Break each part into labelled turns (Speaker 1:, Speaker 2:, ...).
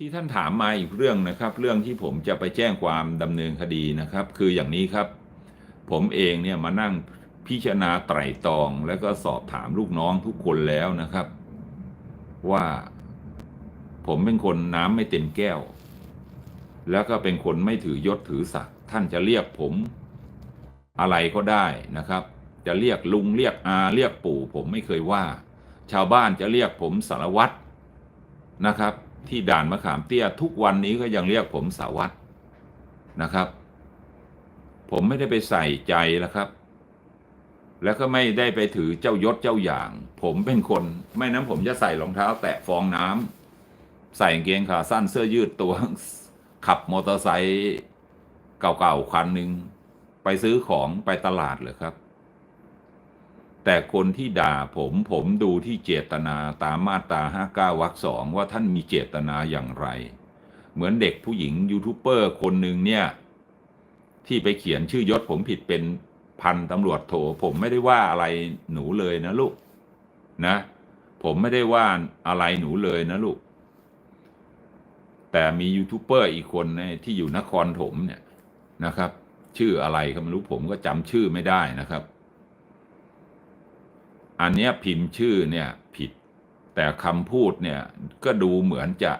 Speaker 1: ที่ท่านถามมาอีกเรื่องนะครับ เรื่องที่ผมจะไปแจ้งความดำเนินคดีนะครับ คืออย่างนี้ครับ ผมเองเนี่ยมานั่งพิจารณาไตร่ตรองแล้วก็สอบถามลูกน้องทุกคนแล้วนะครับ ว่าผมเป็นคนน้ำไม่เต็มแก้ว แล้วก็เป็นคนไม่ถือยศถือศักดิ์ท่านจะเรียกผมอะไรก็ได้นะครับ จะเรียกลุงเรียกอาเรียกปู่ ผมไม่เคยว่า ชาวบ้านจะเรียกผมสารวัตรนะครับ ที่ด่านมะขามเตี้ย ทุกวันนี้ก็ยังเรียกผมสาวัตรนะครับ ผมไม่ได้ไปใส่ใจแล้วครับ แล้วก็ไม่ได้ไปถือเจ้ายศเจ้าอย่าง ผมเป็นคน ไม่นั้นผมจะใส่รองเท้า แตะฟองน้ำใส่กางเกงขาสั้นเสื้อยืดตัว ขับมอเตอร์ไซค์เก่าๆคันหนึ่งไปซื้อของไปตลาดเลยครับ แต่คนที่ด่าผมผมดูที่เจตนาตามมาตราห้าเก้าวรรคสองว่าท่านมีเจตนาอย่างไร เหมือนเด็กผู้หญิงยูทูบเบอร์คนหนึ่งเนี่ย ที่ไปเขียนชื่อยศผมผิดเป็นพันตำรวจโทผมไม่ได้ว่าอะไรหนูเลยนะลูกนะ ผมไม่ได้ว่าอะไรหนูเลยนะลูก แต่มียูทูบเบอร์อีกคนที่อยู่นครถมเนี่ยนะครับ ชื่ออะไรก็ไม่รู้ผมก็จำชื่อไม่ได้นะครับ อันเนี้ยพิมพ์ชื่อเนี่ยผิด แต่คำพูดเนี่ยก็ดูเหมือนจะ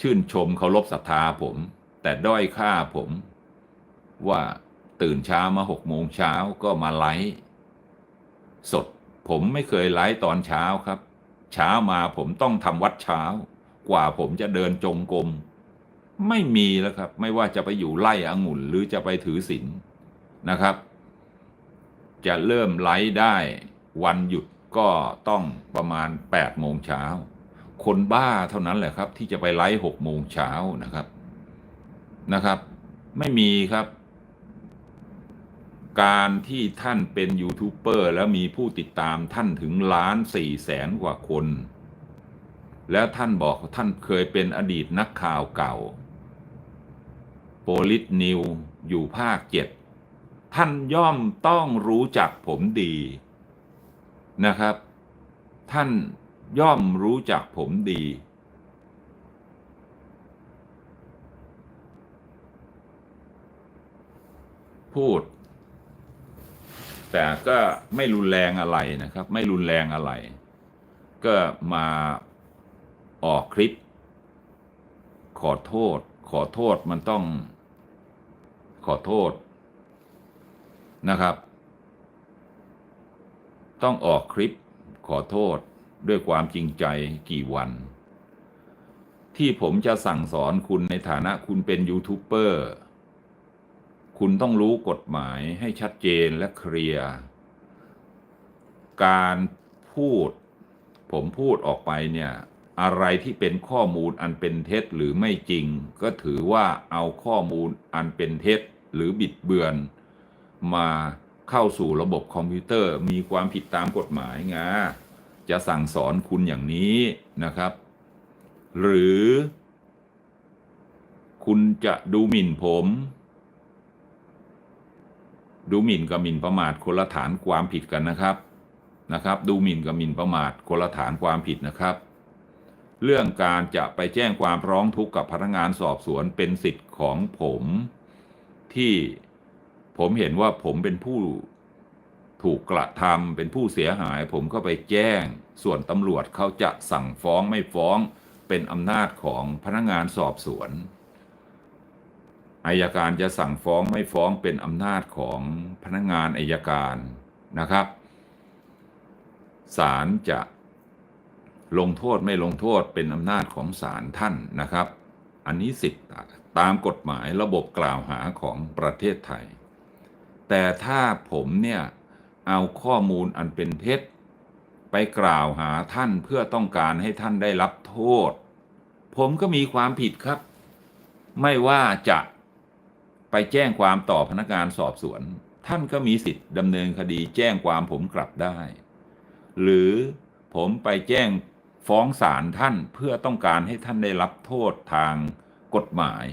Speaker 1: ชื่นชมเคารพศรัทธาผม แต่ด้อยค่าผมว่าตื่นเช้ามาหกโมงเช้าก็มาไลฟ์สดผมไม่เคยไลฟ์ตอนเช้าครับ เช้ามาผมต้องทำวัดเช้า กว่าผมจะเดินจงกรมไม่มีแล้วครับ ไม่ว่าจะไปอยู่ไล่องุ่นหรือจะไปถือศีลนะครับ จะเริ่มไลฟ์ได้ วันหยุดก็ต้องประมาณ8โมงเช้า คนบ้าเท่านั้นแหละครับ ที่จะไปไลฟ์6โมงเช้านะครับนะครับ ไม่มีครับ การที่ท่านเป็นยูทูบเบอร์แล้วมีผู้ติดตามท่านถึงล้านสี่แสนกว่าคน แล้วท่านบอกท่านเคยเป็นอดีตนักข่าวเก่าโปลิสนิวอยู่ภาคเจ็ด ท่านย่อมต้องรู้จักผมดีนะครับ ท่านย่อมรู้จักผมดี พูด แต่ก็ไม่รุนแรงอะไรนะครับ ไม่รุนแรงอะไร ก็มาออกคลิป ขอโทษ ขอโทษมันต้องขอโทษ นะครับ ต้องออกคลิปขอโทษด้วยความจริงใจกี่วัน ที่ผมจะสั่งสอนคุณในฐานะคุณเป็นยูทูบเบอร์คุณต้องรู้กฎหมายให้ชัดเจนและเคลียร์ การพูด ผมพูดออกไปเนี่ย อะไรที่เป็นข้อมูลอันเป็นเท็จหรือไม่จริง ก็ถือว่าเอาข้อมูลอันเป็นเท็จหรือบิดเบือน มาเข้าสู่ระบบคอมพิวเตอร์ มีความผิดตามกฎหมายไงจะสั่งสอนคุณอย่างนี้นะครับ หรือคุณจะดูหมิ่นผม ดูหมิ่นกับหมิ่นประมาทคนละฐานความผิดกันนะครับนะครับ ดูหมิ่นกับหมิ่นประมาทคนละฐานความผิดนะครับ เรื่องการจะไปแจ้งความร้องทุกข์กับพนักงานสอบสวนเป็นสิทธิ์ของผมที่ ผมเห็นว่าผมเป็นผู้ถูกกระทำเป็นผู้เสียหาย ผมก็ไปแจ้ง ส่วนตำรวจเขาจะสั่งฟ้องไม่ฟ้องเป็นอำนาจของพนักงานสอบสวนอายการจะสั่งฟ้องไม่ฟ้องเป็นอำนาจของพนักงานอายการนะครับศาลจะลงโทษไม่ลงโทษเป็นอำนาจของศาลท่านนะครับ อันนี้สิทธิ์ตามกฎหมายระบบกล่าวหาของประเทศไทย แต่ถ้าผมเนี่ยเอาข้อมูลอันเป็นเท็จ ไปกล่าวหาท่านเพื่อต้องการให้ท่านได้รับโทษ ผมก็มีความผิดครับ ไม่ว่าจะไปแจ้งความต่อพนักงานสอบสวน ท่านก็มีสิทธิ์ดำเนินคดีแจ้งความผมกลับได้ หรือผมไปแจ้งฟ้องศาลท่านเพื่อต้องการให้ท่านได้รับโทษทางกฎหมาย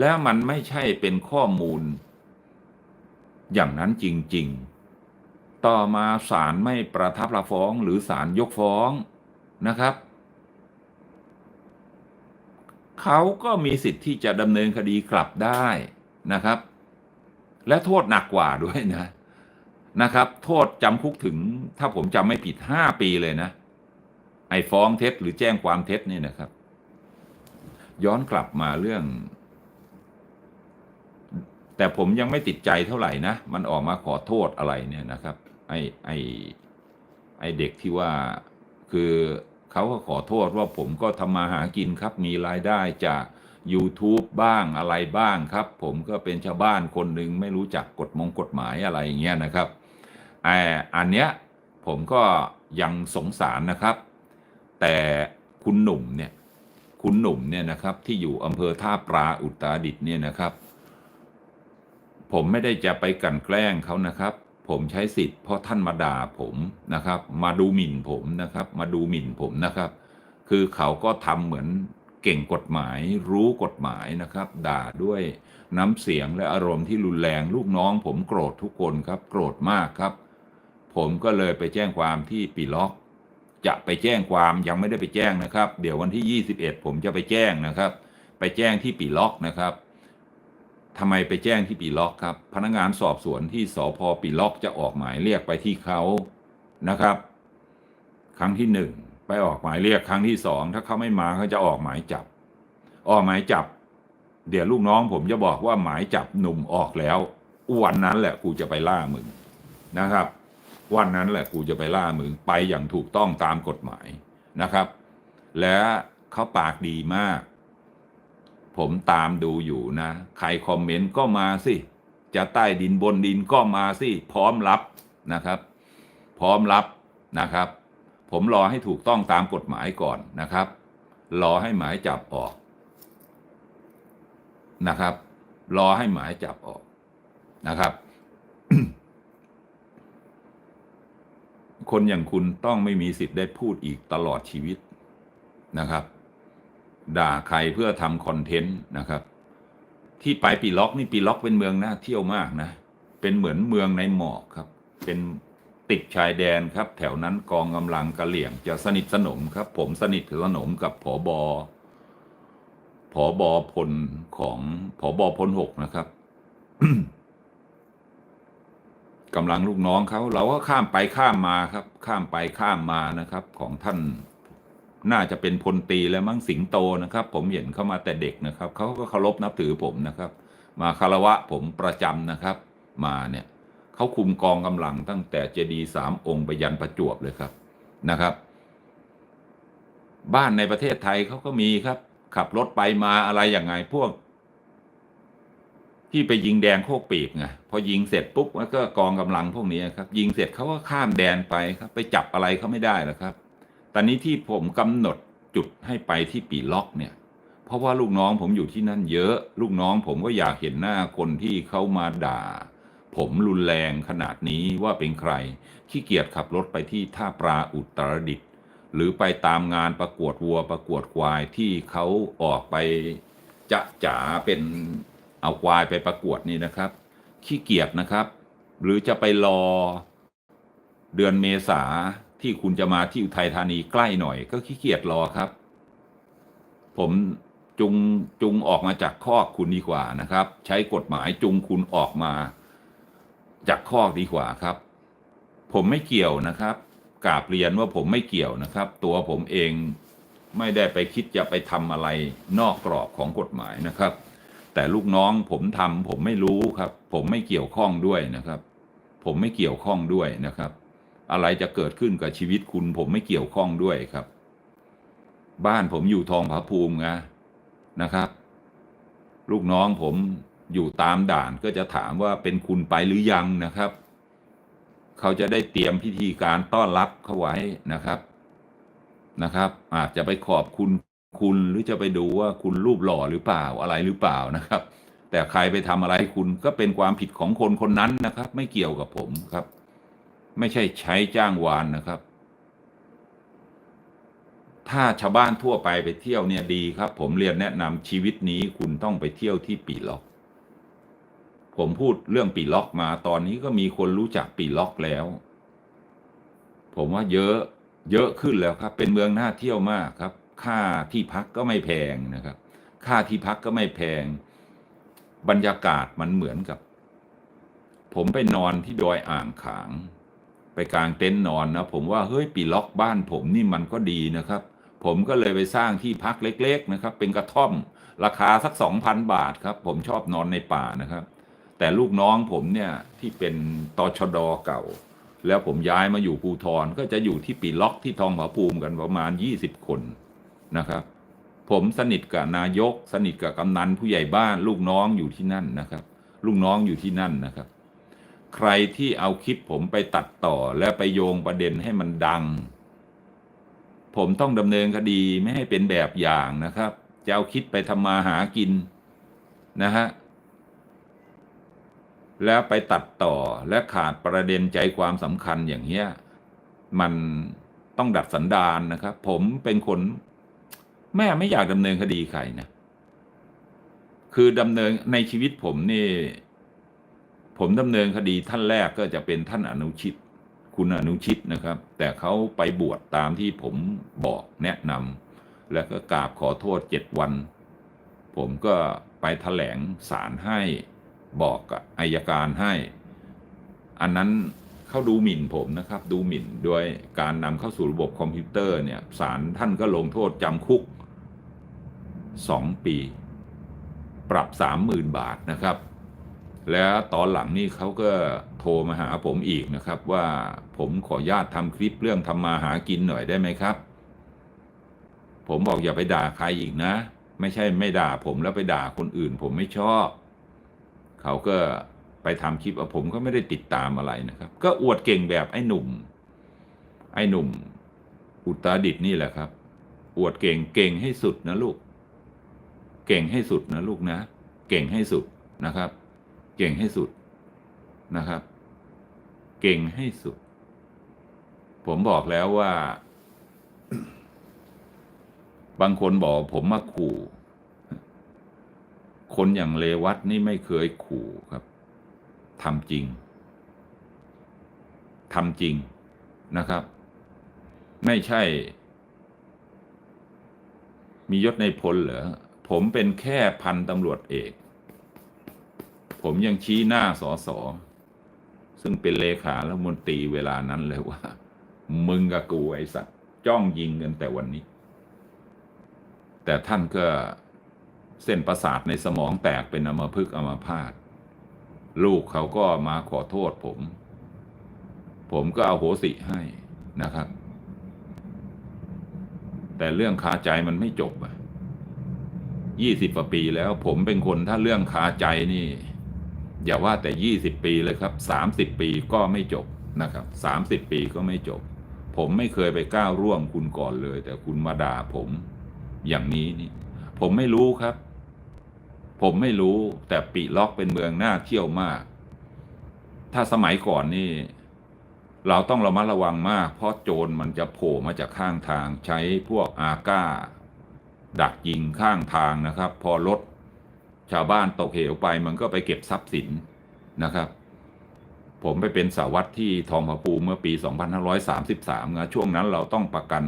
Speaker 1: แล้วมันไม่ใช่เป็นข้อมูล อย่างนั้นจริง ๆ ต่อมาศาลไม่ประทับรับฟ้องหรือศาลยกฟ้องนะครับ เขาก็มีสิทธิ์ที่จะดำเนินคดีกลับได้นะครับ และโทษหนักกว่าด้วยนะนะครับ โทษจำคุกถึงถ้าผมจำไม่ผิดห้าปีเลยนะ ไอ้ฟ้องเท็จหรือแจ้งความเท็จนี่นะครับ ย้อนกลับมาเรื่อง แต่ผมยังไม่ติดใจเท่าไหร่นะ มันออกมาขอโทษอะไรเนี่ยนะครับ ไอ้ไอ้ไอ้เด็กที่ว่าคือเขาก็ขอโทษว่าผมก็ทำมาหากินครับ มีรายได้จาก YouTube บ้างอะไรบ้างครับ ผมก็เป็นชาวบ้านคนหนึ่งไม่รู้จักกฎมงกฎหมายอะไรอย่างเงี้ยนะครับไอ้อันเนี้ยผมก็ยังสงสารนะครับ แต่คุณหนุ่มเนี่ย คุณหนุ่มเนี่ยนะครับที่อยู่อำเภอท่าปลาอุตรดิตถ์เนี่ยนะครับ ผมไม่ได้จะไปกั่นแกล้งเขานะครับ ผมใช้สิทธิ์เพราะท่านมาด่าผมนะครับ มาดูหมิ่นผมนะครับ มาดูหมิ่นผมนะครับ คือเขาก็ทำเหมือนเก่งกฎหมาย รู้กฎหมายนะครับ ด่าด้วยน้ำเสียงและอารมณ์ที่รุนแรงลูกน้อง ผมโกรธทุกคนครับ โกรธมากครับ ผมก็เลยไปแจ้งความที่ปีล็อกจะไปแจ้งความยังไม่ได้ไปแจ้งนะครับ เดี๋ยววันที่ 21 ผมจะไปแจ้งนะครับ ไปแจ้งที่ปีล็อกนะครับ ทำไมไปแจ้งที่ปีล็อกครับ พนักงานสอบสวนที่สพปีล็อกจะออกหมายเรียกไปที่เขานะครับ ครั้งที่หนึ่งไปออกหมายเรียกครั้งที่สองถ้าเขาไม่มาเขาจะออกหมายจับ ออกหมายจับ เดี๋ยวลูกน้องผมจะบอกว่าหมายจับหนุ่มออกแล้ววันนั้นแหละกูจะไปล่ามึงนะครับ วันนั้นแหละกูจะไปล่ามึงไปอย่างถูกต้องตามกฎหมายนะครับ และเขาปากดีมาก ผมตามดูอยู่นะ ใครคอมเมนต์ก็มาสิ จะใต้ดินบนดินก็มาสิ พร้อมรับนะครับ พร้อมรับนะครับ ผมรอให้ถูกต้องตามกฎหมายก่อนนะครับ รอให้หมายจับออกนะครับ รอให้หมายจับออกนะครับ คนอย่างคุณต้องไม่มีสิทธิ์ได้พูดอีกตลอดชีวิตนะครับ ด่าใครเพื่อทำคอนเทนต์นะครับ ที่ไปปีล็อกนี่ปีล็อกเป็นเมืองน่าเที่ยวมากนะ เป็นเหมือนเมืองในหมอกครับ เป็นติดชายแดนครับ แถวนั้นกองกำลังกะเหลี่ยงจะสนิทสนมครับ ผมสนิทสนมกับผอบอผอบอพลของผอบอพลหกนะครับกำลังลูกน้องเขาเราก็ข้ามไปข้ามมาครับ ข้ามไปข้ามมานะครับ ของท่าน น่าจะเป็นพลตีแล้วมั้งสิงโตนะครับ ผมเห็นเขามาแต่เด็กนะครับเขาก็เคารพนับถือผมนะครับ มาคารวะผมประจำนะครับ มาเนี่ยเขาคุมกองกำลังตั้งแต่เจดีสามองค์ไปยันประจวบเลยครับนะครับ บ้านในประเทศไทยเขาก็มีครับ ขับรถไปมาอะไรอย่างไงพวก ที่ไปยิงแดงโคกปีกไงพอยิงเสร็จปุ๊บแล้วก็กองกำลังพวกนี้ครับ ยิงเสร็จเขาก็ข้ามแดนไปครับ ไปจับอะไรเขาไม่ได้หรอกครับ ตอนนี้ที่ผมกำหนดจุดให้ไปที่ปีล็อกเนี่ยเพราะว่าลูกน้องผมอยู่ที่นั่นเยอะ ลูกน้องผมก็อยากเห็นหน้าคนที่เขามาด่า ผมรุนแรงขนาดนี้ว่าเป็นใคร ขี้เกียจขับรถไปที่ท่าปลาอุตรดิตถ์หรือไปตามงานประกวดวัวประกวดควายที่เขาออกไปจะจ๋าเป็นเอาควายไปประกวดนี่นะครับ ขี้เกียจนะครับ หรือจะไปรอเดือนเมษา ที่คุณจะมาที่อุทัยธานีใกล้หน่อย ก็ขี้เกียจรอครับ ผมจุงจุงออกมาจากคอกคุณดีกว่านะครับ ใช้กฎหมายจุงคุณออกมา จากคอกดีกว่าครับ ผมไม่เกี่ยวนะครับกราบเรียนว่าผมไม่เกี่ยวนะครับ ตัวผมเองไม่ได้ไปคิดจะไปทำอะไรนอกกรอบของกฎหมายนะครับ แต่ลูกน้องผมทำผมไม่รู้ครับ ผมไม่เกี่ยวข้องด้วยนะครับ ผมไม่เกี่ยวข้องด้วยนะครับ อะไรจะเกิดขึ้นกับชีวิตคุณผมไม่เกี่ยวข้องด้วยครับ บ้านผมอยู่ทองผาภูมิไงนะครับ ลูกน้องผมอยู่ตามด่านก็จะถามว่าเป็นคุณไปหรือยังนะครับ เขาจะได้เตรียมพิธีการต้อนรับเขาไว้นะครับนะครับ อาจจะไปขอบคุณคุณหรือจะไปดูว่าคุณรูปหล่อหรือเปล่าอะไรหรือเปล่านะครับ แต่ใครไปทำอะไรคุณก็เป็นความผิดของคนคนนั้นนะครับ ไม่เกี่ยวกับผมครับ ไม่ใช่ใช้จ้างวานนะครับ ถ้าชาวบ้านทั่วไปไปเที่ยวเนี่ยดีครับ ผมเรียนแนะนำชีวิตนี้คุณต้องไปเที่ยวที่ปีล็อก ผมพูดเรื่องปีล็อกมาตอนนี้ก็มีคนรู้จักปีล็อกแล้ว ผมว่าเยอะเยอะขึ้นแล้วครับ เป็นเมืองน่าเที่ยวมากครับ ค่าที่พักก็ไม่แพงนะครับ ค่าที่พักก็ไม่แพง บรรยากาศมันเหมือนกับ ผมไปนอนที่ดอยอ่างขาง ไปกลางเต็นท์นอนนะผมว่าเฮ้ยปีล็อกบ้านผมนี่มันก็ดีนะครับ ผมก็เลยไปสร้างที่พักเล็กๆนะครับ เป็นกระท่อมราคาสักสองพันบาทครับ ผมชอบนอนในป่านะครับ แต่ลูกน้องผมเนี่ยที่เป็นตชดเก่า แล้วผมย้ายมาอยู่ภูทรก็จะอยู่ที่ปีล็อกที่ทองผาภูมิกันประมาณ 20 คนนะครับ ผมสนิทกับนายก สนิทกับกำนันผู้ใหญ่บ้าน ลูกน้องอยู่ที่นั่นนะครับ ลูกน้องอยู่ที่นั่นนะครับ ใครที่เอาคลิปผมไปตัดต่อและไปโยงประเด็นให้มันดัง ผมต้องดำเนินคดีไม่ให้เป็นแบบอย่างนะครับ จะเอาคิดไปทำมาหากินนะฮะแล้วไปตัดต่อและขาดประเด็นใจความสำคัญอย่างเงี้ยมันต้องดัดสันดานนะครับ ผมเป็นคนแม่ไม่อยากดำเนินคดีใครนะ คือดำเนินในชีวิตผมนี่ ผมดำเนินคดีท่านแรกก็จะเป็นท่านอนุชิต คุณอนุชิตนะครับ แต่เขาไปบวชตามที่ผมบอกแนะนำแล้วก็กราบขอโทษเจ็ดวัน ผมก็ไปแถลงสารให้บอกกับอายการให้ อันนั้นเขาดูหมิ่นผมนะครับ ดูหมิ่นโดยการนำเข้าสู่ระบบคอมพิวเตอร์เนี่ยศาลท่านก็ลงโทษจำคุกสองปี ปรับสามหมื่นบาทนะครับ แล้วตอนหลังนี่เขาก็โทรมาหาผมอีกนะครับ ว่าผมขออนุญาตทำคลิปเรื่องทำมาหากินหน่อยได้ไหมครับ ผมบอกอย่าไปด่าใครอีกนะ ไม่ใช่ไม่ด่าผมแล้วไปด่าคนอื่น ผมไม่ชอบ เขาก็ไปทำคลิปผมก็ไม่ได้ติดตามอะไรนะครับ ก็อวดเก่งแบบไอ้หนุ่ม ไอ้หนุ่ม อุตรดิตนี่แหละครับ อวดเก่งเก่งให้สุดนะลูก เก่งให้สุดนะลูกนะ เก่งให้สุดนะครับ เก่งให้สุดนะครับ เก่งให้สุด ผมบอกแล้วว่า บางคนบอกผมมาขู่ คนอย่างเลวัตนี่ไม่เคยขู่ครับทำจริงทำจริงนะครับ ไม่ใช่ มียศในพลเหรอผมเป็นแค่พันตำรวจเอก ผมยังชี้หน้าสอสอซึ่งเป็นเลขาและมนตรีเวลานั้นเลยว่า มึงกับกูไอสัตว์จ้องยิงกันแต่วันนี้ แต่ท่านก็เส้นประสาทในสมองแตกเป็นอมพฤกอัมพาตลูกเขาก็มาขอโทษผม ผมก็เอาโหสิให้นะครับ แต่เรื่องคาใจมันไม่จบอะยี่สิบกว่าปีแล้วผมเป็นคนถ้าเรื่องคาใจนี่ อย่าว่าแต่ยี่สิบปีเลยครับสามสิบปีก็ไม่จบนะครับสามสิบปีก็ไม่จบ ผมไม่เคยไปก้าวร่วงคุณก่อนเลย แต่คุณมาด่าผมอย่างนี้นี่ ผมไม่รู้ครับ ผมไม่รู้แต่ปีล็อกเป็นเมืองน่าเที่ยวมาก ถ้าสมัยก่อนนี่ เราต้องระมัดระวังมาก เพราะโจรมันจะโผล่มาจากข้างทางใช้พวกอาก้า ดักยิงข้างทางนะครับ พอรถ ชาวบ้านตกเหวไปมันก็ไปเก็บทรัพย์สินนะครับ ผมไปเป็นสาวัตรที่ทองผาภูเมื่อปี 2533นะช่วงนั้นเราต้องประกัน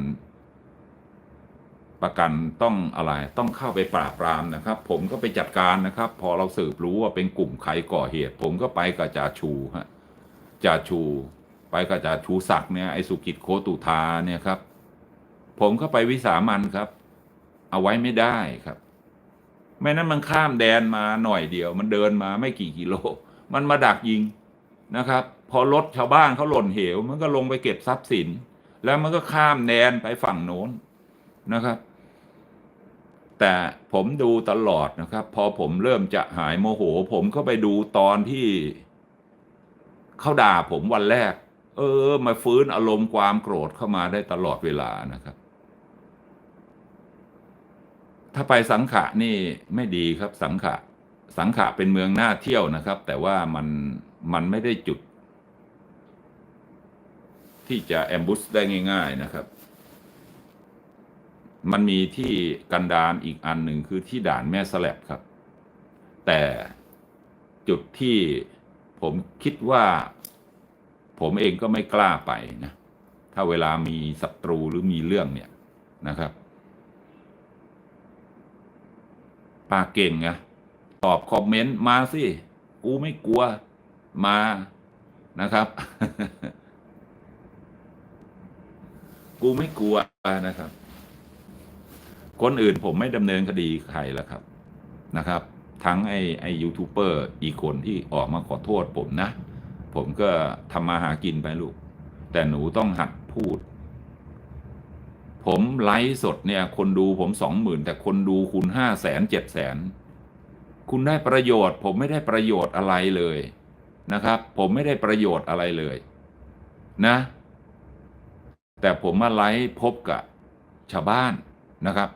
Speaker 1: ประกันต้องอะไรต้องเข้าไปปราบปรามนะครับ ผมก็ไปจัดการนะครับ พอเราสืบรู้ว่าเป็นกลุ่มใครก่อเหตุ ผมก็ไปกับจ่าชูฮะจ่าชู ไปกับจ่าชูศักดิ์เนี่ยไอ้สุกิจโคตุธาเนี่ยครับ ผมก็ไปวิสามันครับ เอาไว้ไม่ได้ครับ ไม่นั้นมันข้ามแดนมาหน่อยเดียว มันเดินมาไม่กี่กิโล มันมาดักยิงนะครับ พอรถชาวบ้านเขาหล่นเหว มันก็ลงไปเก็บทรัพย์สิน แล้วมันก็ข้ามแดนไปฝั่งโน้นนะครับ แต่ผมดูตลอดนะครับ พอผมเริ่มจะหายโมโห ผมก็ไปดูตอนที่เขาด่าผมวันแรก เออ มาฟื้นอารมณ์ความโกรธเข้ามาได้ตลอดเวลานะครับ ถ้าไปสังขะนี่ไม่ดีครับสังขะสังขะเป็นเมืองน่าเที่ยวนะครับ แต่ว่ามันมันไม่ได้จุด ที่จะแอมบูสได้ง่าย ๆนะครับ มันมีที่กันดารอีกอันหนึ่งคือที่ด่านแม่สลับครับ แต่จุดที่ผมคิดว่า ผมเองก็ไม่กล้าไปนะ ถ้าเวลามีศัตรูหรือมีเรื่องเนี่ยนะครับ ปากเก่งไงตอบคอมเมนต์มาสิ กูไม่กลัวมานะครับ กูไม่กลัวนะครับ คนอื่นผมไม่ดำเนินคดีใครแล้วครับนะครับ ทั้งไอ้ไอ้ยูทูบเบอร์อีกคนที่ออกมาขอโทษผมนะ ผมก็ทำมาหากินไปลูก แต่หนูต้องหัดพูด ผมไลฟ์สดเนี่ยคนดูผมสองหมื่นแต่คนดูคุณห้าแสนเจ็ดแสนคุณได้ประโยชน์ ผมไม่ได้ประโยชน์อะไรเลยนะครับ ผมไม่ได้ประโยชน์อะไรเลยนะ แต่ผมมาไลฟ์พบกับชาวบ้านนะครับ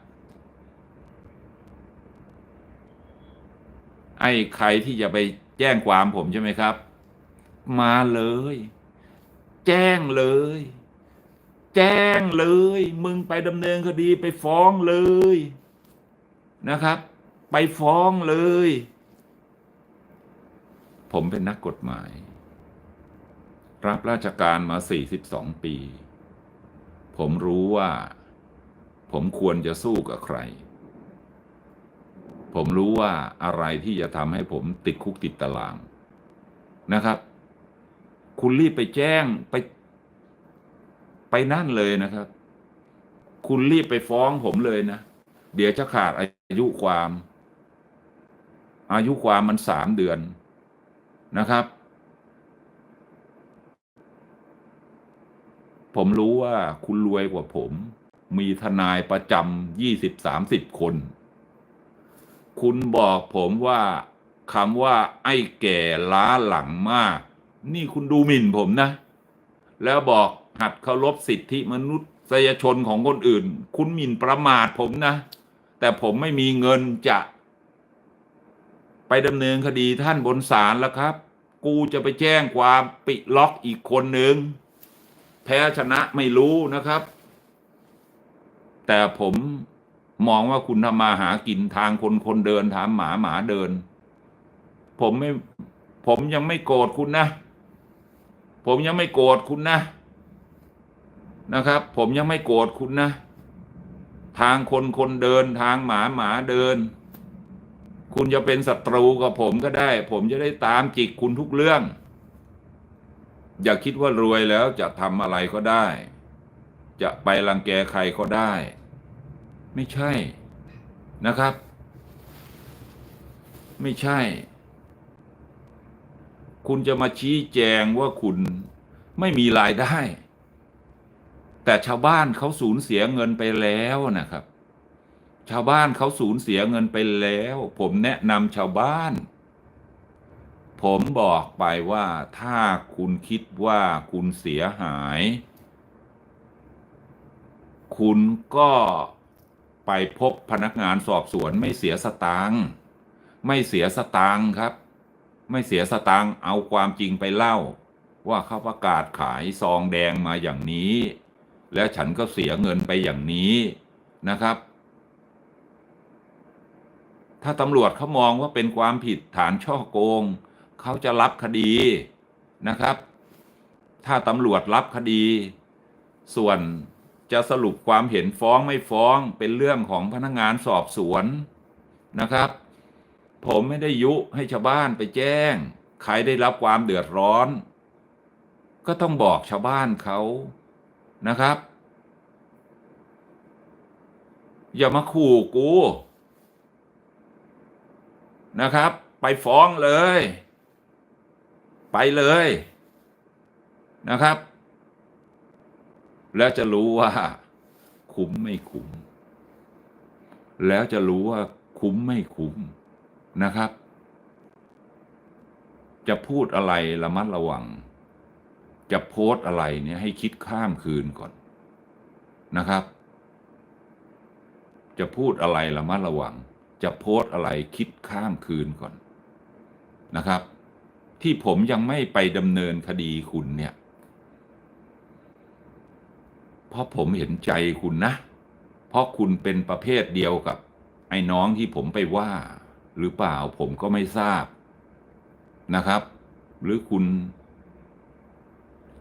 Speaker 1: ไอ้ใครที่จะไปแจ้งความผมใช่ไหมครับ มาเลย แจ้งเลย แจ้งเลย มึงไปดำเนินคดีไปฟ้องเลยนะครับ ไปฟ้องเลย ผมเป็นนักกฎหมาย รับราชการมา 42 ปี ผมรู้ว่า ผมควรจะสู้กับใคร ผมรู้ว่าอะไรที่จะทำให้ผมติดคุกติดตารางนะครับ คุณรีบไปแจ้งไป ไปนั่นเลยนะครับ คุณรีบไปฟ้องผมเลยนะ เดี๋ยวจะขาดอายุความ อายุความมันสามเดือนนะครับ ผมรู้ว่าคุณรวยกว่าผม มีทนายประจำยี่สิบสามสิบคน คุณบอกผมว่าคำว่า ไอ้แก่ล้าหลังมาก นี่คุณดูหมิ่นผมนะ แล้วบอก หัดเคารพสิทธิมนุษยชนของคนอื่น คุณหมิ่นประมาทผมนะ แต่ผมไม่มีเงินจะ ไปดำเนินคดีท่านบนศาลแล้วครับ กูจะไปแจ้งความปิดล็อกอีกคนหนึ่งแพ้ชนะไม่รู้นะครับ แต่ผมมองว่าคุณทำมาหากินทางคนคนเดินถามหมาหมาเดิน ผมไม่ผมยังไม่โกรธคุณนะ ผมยังไม่โกรธคุณนะ นะครับ ผมยังไม่โกรธคุณนะ ทางคนคนเดินทางหมาหมาเดิน คุณจะเป็นศัตรูกับผมก็ได้ ผมจะได้ตามจิกคุณทุกเรื่อง อย่าคิดว่ารวยแล้วจะทำอะไรก็ได้ จะไปรังแกใครก็ได้ ไม่ใช่นะครับ ไม่ใช่ คุณจะมาชี้แจงว่าคุณไม่มีรายได้ แต่ชาวบ้านเขาสูญเสียเงินไปแล้วนะครับ ชาวบ้านเขาสูญเสียเงินไปแล้ว ผมแนะนำชาวบ้าน ผมบอกไปว่าถ้าคุณคิดว่าคุณเสียหาย คุณก็ไปพบพนักงานสอบสวนไม่เสียสตางค์ไม่เสียสตางค์ครับ ไม่เสียสตางค์เอาความจริงไปเล่า ว่าเขาประกาศขายซองแดงมาอย่างนี้ แล้วฉันก็เสียเงินไปอย่างนี้นะครับ ถ้าตำรวจเขามองว่าเป็นความผิดฐานช่อโกง เขาจะรับคดีนะครับ ถ้าตำรวจรับคดี ส่วนจะสรุปความเห็นฟ้องไม่ฟ้องเป็นเรื่องของพนักงานสอบสวนนะครับ ผมไม่ได้ยุให้ชาวบ้านไปแจ้ง ใครได้รับความเดือดร้อน ก็ต้องบอกชาวบ้านเขา นะครับ อย่ามาขู่กู นะครับ ไปฟ้องเลย ไปเลยนะครับ แล้วจะรู้ว่า คุ้มไม่คุ้ม แล้วจะรู้ว่าคุ้มไม่คุ้มนะครับ จะพูดอะไรระมัดระวัง จะโพสต์อะไรเนี่ยให้คิดข้ามคืนก่อนนะครับ จะพูดอะไรระมัดระวัง จะโพสต์อะไรคิดข้ามคืนก่อนนะครับ ที่ผมยังไม่ไปดำเนินคดีคุณเนี่ย เพราะผมเห็นใจคุณนะ เพราะคุณเป็นประเภทเดียวกับ ไอ้น้องที่ผมไปว่า หรือเปล่าผมก็ไม่ทราบนะครับ หรือคุณ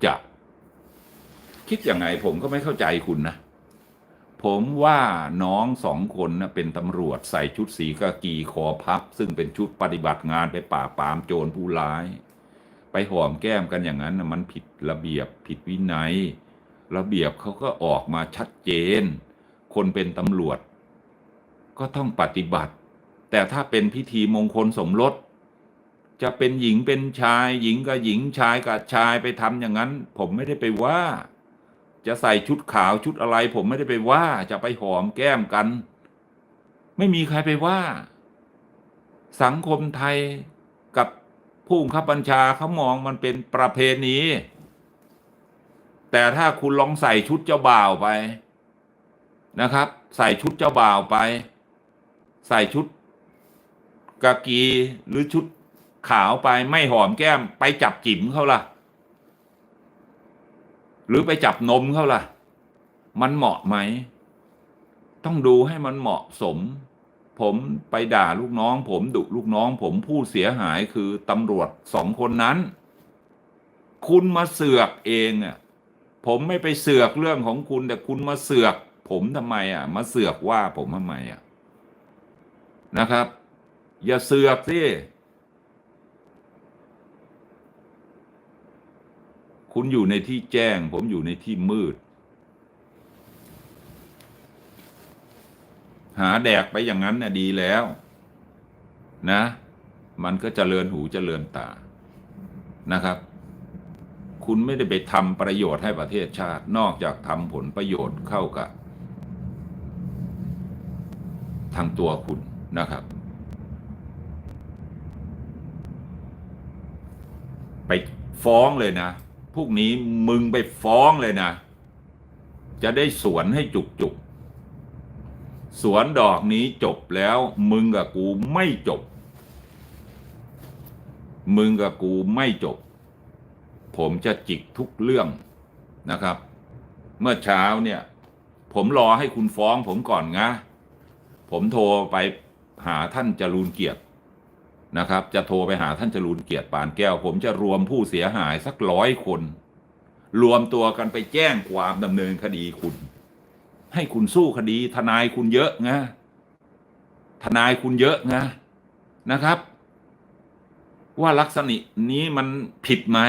Speaker 1: จะ คิดยังไงผมก็ไม่เข้าใจคุณนะ ผมว่าน้องสองคนนะเป็นตำรวจใส่ชุดสีกากีคอพับ ซึ่งเป็นชุดปฏิบัติงานไปป่าปามโจรผู้ร้าย ไปหอมแก้มกันอย่างนั้นนะมันผิดระเบียบผิดวินัย ระเบียบเขาก็ออกมาชัดเจน คนเป็นตำรวจ ก็ต้องปฏิบัติ แต่ถ้าเป็นพิธีมงคลสมรส จะเป็นหญิงเป็นชาย หญิงกับหญิงชายกับชายไปทำอย่างนั้น ผมไม่ได้ไปว่า จะใส่ชุดขาวชุดอะไร ผมไม่ได้ไปว่าจะไปหอมแก้มกัน ไม่มีใครไปว่า สังคมไทยกับผู้บังคับบัญชาเขามองมันเป็นประเพณี แต่ถ้าคุณลองใส่ชุดเจ้าบ่าวไปนะครับ ใส่ชุดเจ้าบ่าวไป ใส่ชุดกากีหรือชุด ขาวไปไม่หอมแก้ม ไปจับจิ๋มเขาล่ะ หรือไปจับนมเขาล่ะ มันเหมาะไหม ต้องดูให้มันเหมาะสม ผมไปด่าลูกน้อง ผมดุลูกน้อง ผมผู้เสียหายคือตำรวจสองคนนั้น คุณมาเสือกเองอะผมไม่ไปเสือกเรื่องของคุณ แต่คุณมาเสือก ผมทำไมอะ มาเสือกว่าผมทำไมอะนะครับ อย่าเสือกสิ คุณอยู่ในที่แจ้ง ผมอยู่ในที่มืด หาแดกไปอย่างนั้นน่ะดีแล้ว นะ มันก็เจริญหูเจริญตานะครับ คุณไม่ได้ไปทำประโยชน์ให้ประเทศชาติ นอกจากทำผลประโยชน์เข้ากับ ทางตัวคุณนะครับไปฟ้องเลยนะ พวกนี้มึงไปฟ้องเลยนะ จะได้สวนให้จุกจุกสวนดอกนี้จบแล้วมึงกับกูไม่จบ มึงกับกูไม่จบ ผมจะจิกทุกเรื่องนะครับ เมื่อเช้าเนี่ย ผมรอให้คุณฟ้องผมก่อนนะ ผมโทรไปหาท่านจรูนเกียรติ นะครับ จะโทรไปหาท่านจรูนเกียรติปานแก้ว ผมจะรวมผู้เสียหายสักร้อยคน รวมตัวกันไปแจ้งความดำเนินคดีคุณ ให้คุณสู้คดีทนายคุณเยอะนะทนายคุณเยอะนะนะครับ ว่าลักษณะนี้มันผิดไหม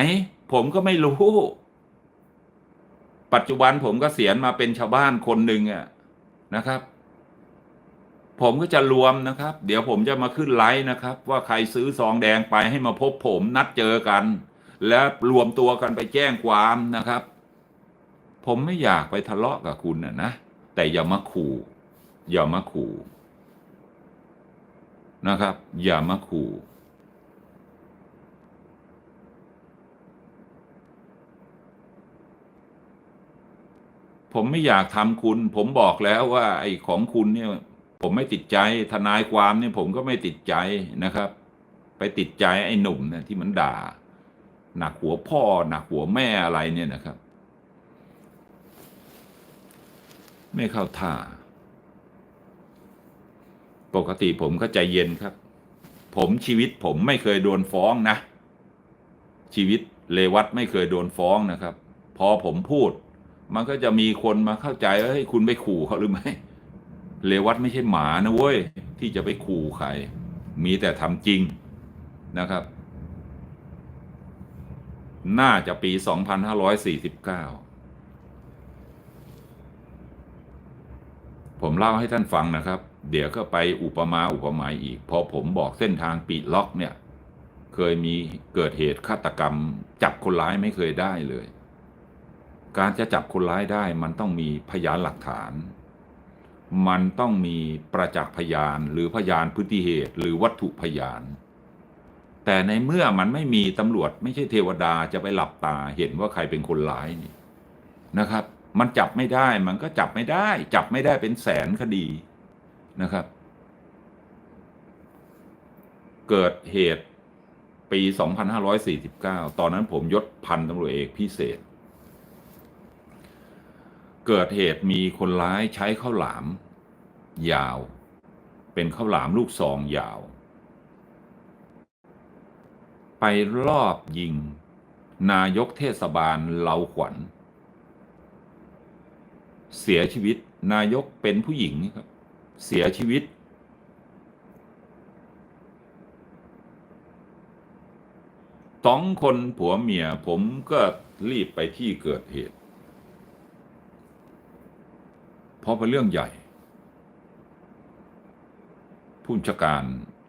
Speaker 1: ผมก็ไม่รู้ ปัจจุบันผมก็เสียณมาเป็นชาวบ้านคนหนึ่งอะนะครับ ผมก็จะรวมนะครับ เดี๋ยวผมจะมาขึ้นไลฟ์นะครับ ว่าใครซื้อซองแดงไปให้มาพบผมนัดเจอกัน แล้วรวมตัวกันไปแจ้งความนะครับ ผมไม่อยากไปทะเลาะกับคุณนะนะแต่อย่ามาขู่อย่ามาขู่นะครับ อย่ามาขู่ผมไม่อยากทำคุณ ผมบอกแล้วว่า ไอ้ของคุณเนี่ย ผมไม่ติดใจทนายความเนี่ยผมก็ไม่ติดใจนะครับ ไปติดใจไอ้หนุ่มเนี่ยที่มันด่า หนักหัวพ่อ หนักหัวแม่อะไรเนี่ยนะครับ ไม่เข้าท่า ปกติผมก็ใจเย็นครับ ผมชีวิตผมไม่เคยโดนฟ้องนะ ชีวิตเลวัตไม่เคยโดนฟ้องนะครับ พอผมพูด มันก็จะมีคนมาเข้าใจว่าเฮ้ยคุณไปขู่เขาหรือไม่ เลวัตไม่ใช่หมานะเว้ย ที่จะไปขู่ใคร มีแต่ทำจริงนะครับ น่าจะปี 2549 ผมเล่าให้ท่านฟังนะครับ เดี๋ยวก็ไปอุปมาอุปไมยอีก พอผมบอกเส้นทางปีล็อกเนี่ย เคยมีเกิดเหตุฆาตกรรม จับคนร้ายไม่เคยได้เลย การจะจับคนร้ายได้มันต้องมีพยานหลักฐาน มันต้องมีประจักษ์พยานหรือพยานพฤติเหตุหรือวัตถุพยาน แต่ในเมื่อมันไม่มีตำรวจไม่ใช่เทวดาจะไปหลับตาเห็นว่าใครเป็นคนร้ายนี่นะครับ มันจับไม่ได้มันก็จับไม่ได้ จับไม่ได้เป็นแสนคดีนะครับ เกิดเหตุปี 2549 ตอนนั้นผมยศพันตำรวจเอกพิเศษ เกิดเหตุมีคนร้ายใช้ข้าวหลาม ยาว เป็นข้าวหลามลูกซองยาว ไปรอบยิง นายกเทศบาลเลาขวัญ เสียชีวิตนายกเป็นผู้หญิงครับ เสียชีวิต สองคนผัวเมียผมก็รีบไปที่เกิดเหตุ เพราะเป็นเรื่องใหญ่ ผู้บัญชาการ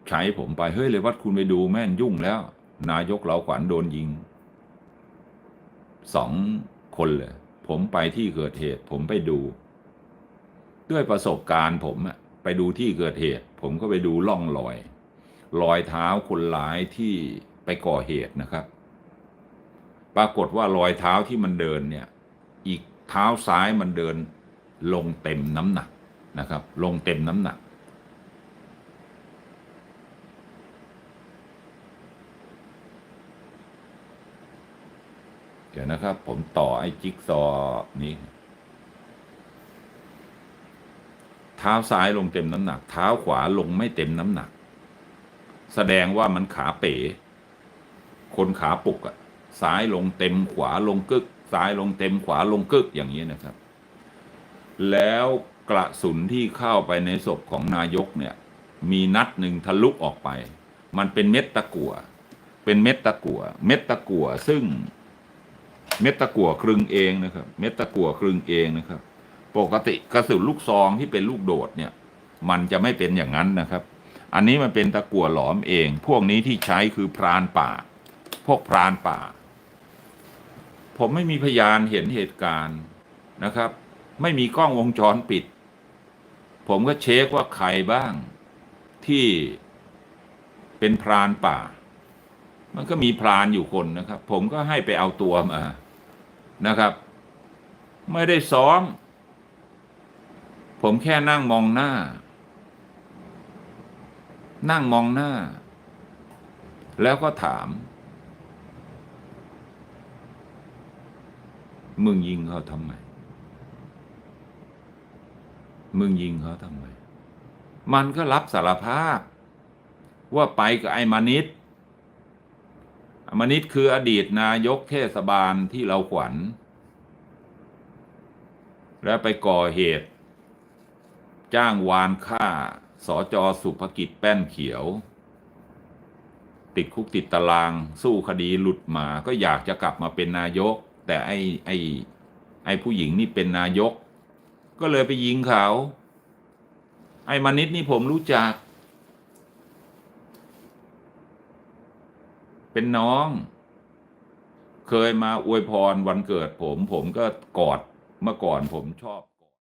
Speaker 1: ใช้ผมไป เฮ้ยเลยวัดคุณไปดูแม่นยุ่งแล้ว นายกเราขวัญโดนยิงสองคนเลย ผมไปที่เกิดเหตุ ผมไปดู ด้วยประสบการณ์ผมอะไปดูที่เกิดเหตุ ผมก็ไปดูร่องรอย รอยเท้าคนร้ายที่ไปก่อเหตุนะครับ ปรากฏว่ารอยเท้าที่มันเดินเนี่ย อีกเท้าซ้ายมันเดิน ลงเต็มน้ำหนักนะครับ ลงเต็มน้ำหนัก เดี๋ยวนะครับ ผมต่อไอ้จิ๊กซอนี้ เท้าซ้ายลงเต็มน้ำหนัก เท้าขวาลงไม่เต็มน้ำหนัก แสดงว่ามันขาเป๋ คนขาปุกอะซ้ายลงเต็มขวาลงกึก ซ้ายลงเต็มขวาลงกึกอย่างนี้นะครับ แล้วกระสุนที่เข้าไปในศพของนายกเนี่ย มีนัดหนึ่งทะลุออกไป มันเป็นเม็ดตะกั่วเป็นเม็ดตะกั่วเม็ดตะกั่วซึ่ง เม็ดตะกั่วครึ่งเองนะครับ เม็ดตะกั่วครึ่งเองนะครับ ปกติกระสุนลูกซองที่เป็นลูกโดดเนี่ย มันจะไม่เป็นอย่างนั้นนะครับ อันนี้มันเป็นตะกั่วหลอมเอง พวกนี้ที่ใช้คือพรานป่า พวกพรานป่า ผมไม่มีพยานเห็นเหตุการณ์นะครับ ไม่มีกล้องวงจรปิด ผมก็เช็คว่าใครบ้างที่เป็นพรานป่า มันก็มีพรานอยู่คนนะครับ ผมก็ให้ไปเอาตัวมานะครับ ไม่ได้ซ้อม ผมแค่นั่งมองหน้า นั่งมองหน้า แล้วก็ถาม มึงยิงเขาทำไม มึงยิงเขาทำไม มันก็รับสารภาพ ว่าไปกับไอ้มานิดมานิดคืออดีตนายกเทศบาลที่เราขวัญ แล้วไปก่อเหตุ จ้างวานฆ่าสอจอสุภกิจแป้นเขียว ติดคุกติดตารางสู้คดีหลุดมาก็อยากจะกลับมาเป็นนายก แต่ไอ้ไอ้ไอ้ผู้หญิงนี่เป็นนายก ก็เลยไปยิงเขา ไอ้มานิดนี่ผมรู้จัก เป็นน้อง เคยมาอวยพรวันเกิดผม ผมก็กอดเมื่อก่อนผมชอบ